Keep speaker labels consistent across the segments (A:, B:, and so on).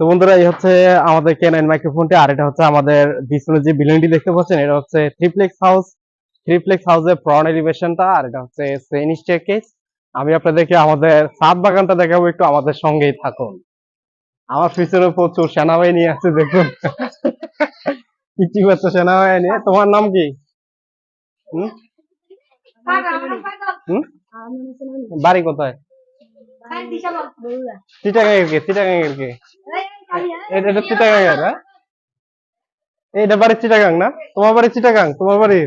A: তো বন্ধুরা এই হচ্ছে আমাদের কেনাইন মাইক্রোফোনটি আর এটা হচ্ছে আমাদের পিছনে যে বিল্ডিংটি দেখতে পাচ্ছেন এটা হচ্ছে থ্রিপ্লেক্স হাউস থ্রিপ্লেক্স হাউসের ফ্রন্ট এলিভেশনটা আর এটা হচ্ছে সেন আমি আপনাদেরকে আমাদের সাত বাগানটা দেখাবো একটু আমাদের সঙ্গেই থাকুন। আমার পিছনে প্রচুর সেনাবাহিনী আছে দেখুন। পিচি বাচ্চা সেনাবাহিনী। তোমার নাম কি? বাড়ি কোথায়? চিটাগাং এর কে? চিটাগাং এর কে? এটা এটা চিটাগাং এর হ্যাঁ? এইটা বাড়ি চিটাগাং না? তোমার বাড়ি চিটাগাং? তোমার বাড়ি?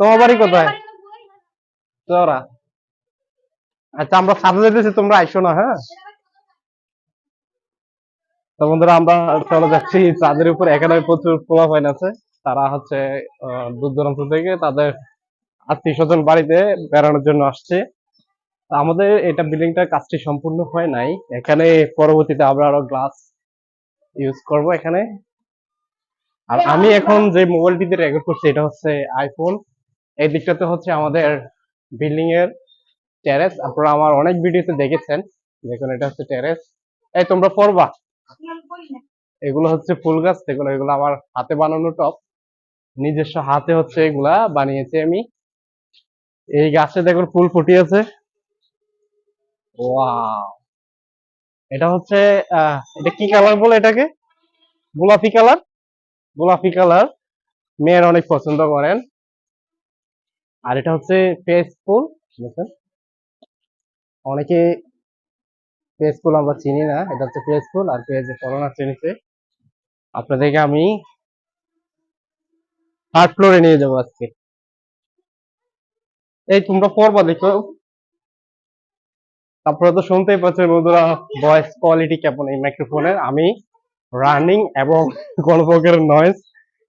A: তোমার বাড়ি কোথায়? তোরা আচ্ছা আমরা সাথে যেতেছি, তোমরা আইসো না হ্যাঁ? তো বন্ধুরা, আমরা চলে যাচ্ছি। তাদের উপর প্রচুর প্রভাব আছে। তারা হচ্ছে দূর দূরান্ত থেকে তাদের আত্মীয় স্বজন বাড়িতে বেড়ানোর জন্য আসছে। আমাদের এটা বিল্ডিংটার কাজটি সম্পূর্ণ হয় নাই। এখানে পরবর্তীতে আমরা আরও গ্লাস ইউজ করব এখানে। আর আমি এখন যে মোবাইলটিতে রেকর্ড করছি এটা হচ্ছে আইফোন এই দিকটাতে হচ্ছে আমাদের বিল্ডিং এর টেরেস আপনারা আমার অনেক ভিডিওতে দেখেছেন। দেখুন এটা হচ্ছে টেরেস এই তোমরা পড়বা। এগুলো হচ্ছে ফুল গাছ। দেখুন এগুলো আমার হাতে বানানো টপ নিজস্ব হাতে হচ্ছে এগুলা বানিয়েছি আমি। এই গাছে দেখুন ফুল ফুটিয়েছে ওয়াও এটা হচ্ছে এটা কি কালার বলে এটাকে? গোলাপি কালার? গোলাপি কালার। মেয়ের অনেক পছন্দ করেন। আর এটা হচ্ছে পেস ফুল দেখুন অনেকে পেস ফুল আমরা চিনি না, এটা হচ্ছে পেস ফুল আর পেজ করোনা চিনিছে আপনাদেরকে আমি থার্ড ফ্লোরে নিয়ে যাব আজকে। এই তোমরা পড়বা দেখো। তারপরে তো শুনতেই পাচ্ছেন বন্ধুরা ভয়েস কোয়ালিটি কেমন এই মাইক্রোফোনের আমি রানিং এবং প্রকারের নয়েজ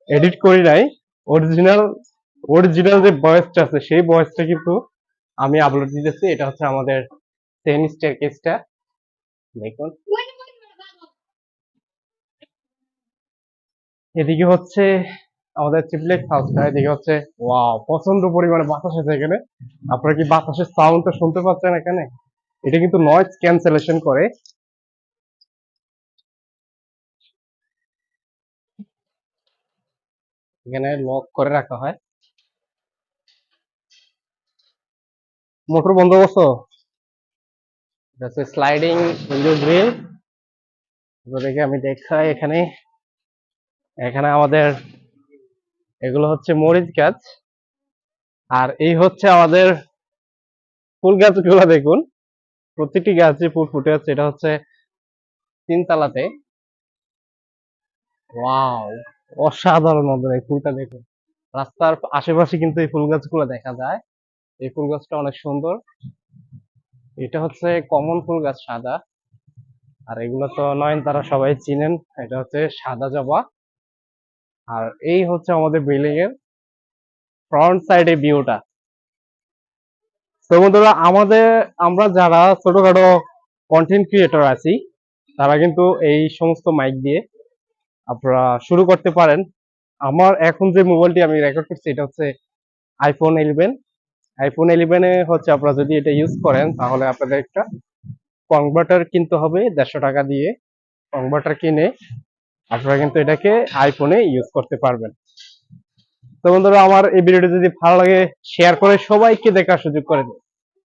A: এডিট করি নাই। অরিজিনাল অরিজিনাল যে ভয়েসটা আছে, সেই ভয়েসটা কিন্তু আমি আপলোড দিতেছি। এটা হচ্ছে আমাদের টেন স্টেয়ারকেসটা দেখুন। এদিকে হচ্ছে আমাদের ট্রিপলেক্স হাউসটা এদিকে হচ্ছে ওয়াও প্রচণ্ড পরিমাণে বাতাস আছে এখানে। আপনারা কি বাতাসের সাউন্ডটা শুনতে পাচ্ছেন এখানে? এটা কিন্তু নয়েজ ক্যান্সেলেশন করে। এখানে লক করে রাখা হয়। মোটর বন্ধ স্লাইডিং উইন্ডো গ্রিল দেখে আমি দেখাই এখানে। এখানে আমাদের এগুলো হচ্ছে মরিচ গাছ। আর এই হচ্ছে আমাদের ফুল গাছগুলো দেখুন। প্রতিটি গাছ যে ফুল ফুটে আছে, এটা হচ্ছে তিনতলাতে। ওয়াও, অসাধারণ মতো এই ফুলটা দেখুন। রাস্তার আশেপাশে কিন্তু এই ফুল গাছগুলো দেখা যায়। এই ফুল গাছটা অনেক সুন্দর। এটা হচ্ছে কমন ফুল গাছ সাদা। আর এগুলো তো নয়ন তারা সবাই চিনেন। এটা হচ্ছে সাদা জবা। আর এই হচ্ছে আমাদের বিল্ডিং এর ফ্রন্ট সাইডে ভিউটা তো বন্ধুরা, আমাদের, আমরা যারা ছোটখাটো কন্টেন্ট ক্রিয়েটর আছি, তারা কিন্তু এই সমস্ত মাইক দিয়ে আপনারা শুরু করতে পারেন। আমার এখন যে মোবাইলটি আমি রেকর্ড করছি, এটা হচ্ছে আইফোন ইলেভেন আইফোন ইলেভেনে হচ্ছে আপনারা যদি এটা ইউজ করেন, তাহলে আপনাদের একটা কনভার্টার কিনতে হবে দেড়শো টাকা দিয়ে। কনভার্টার কিনে আপনারা কিন্তু এটাকে আইফোনে ইউজ করতে পারবেন। তো বন্ধুরা, আমার এই ভিডিওটি যদি ভালো লাগে শেয়ার করে সবাইকে দেখার সুযোগ করে দিন।